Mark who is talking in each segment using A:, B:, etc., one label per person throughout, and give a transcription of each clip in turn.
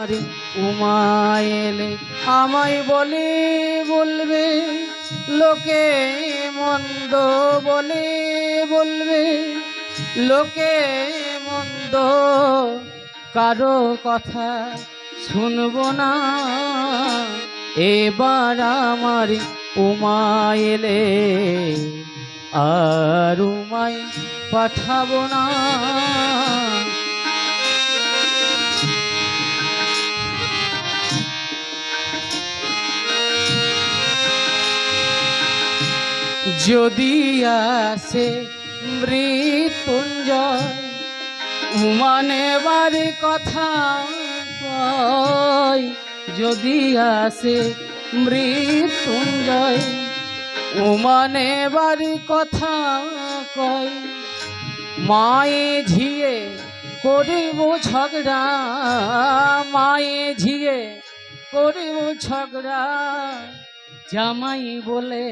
A: আরে উমা এলে আমায় বলে, বলবে, লোকে মন্দ বলে, বলবে, লোকে মন্দ কারও কথা শুনব না। এবার আমার উমা এলে আর উমায় পাঠাবো না। যদি আসে মৃত্যুঞ্জয় উমানেবার কথা কয়। যদি আসে মৃত্যুঞ্জয় উমানেবার কথা কয়। মায়ে ঝিয়ে করিব ঝগড়া, মায়ে ঝিয়ে করিব ঝগড়া। জামাই বলে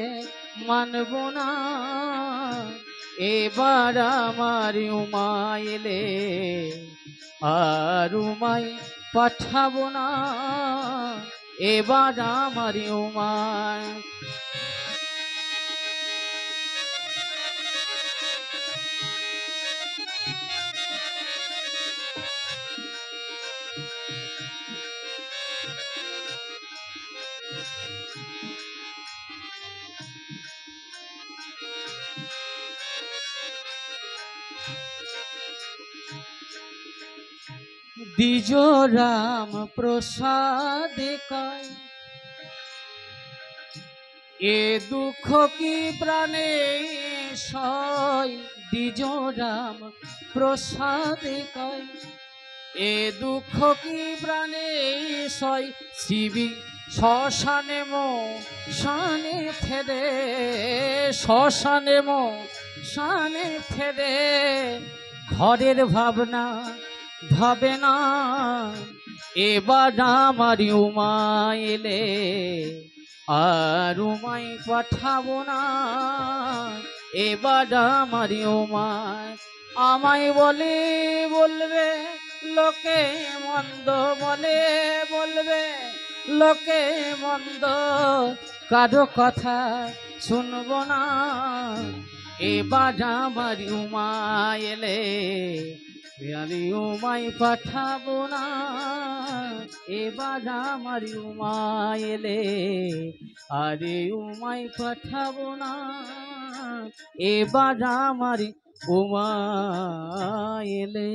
A: মানব না। এবার আমার উমাইলে আর উমাই পাঠাবো না। এবার আমার উমায় দ্বিজ রাম প্রসাদ এ দুঃখ কি প্রাণে সয়? দ্বিজ রাম প্রসাদ এ দুঃখ কি প্রাণে সয়? শিবি শ্মশানে মো শানে ফেরে, শ্মশানে মো শানে ফেরে, ঘরের ভাবনা ভাবে না। এবার আমার উমা এলে, আর উমাই পাঠাবো না। এবার আমার উমায় আমায় বলে, বলবে, লোকে মন্দ বলে, বলবে, লোকে মন্দ কারও কথা শুনব না। এবার আমার উমা এলে আমি উমাই পাঠাবো না, এবার আমার উমা এলে। আরে উমাই পাঠাবো না, এবার আমার উমা এলে।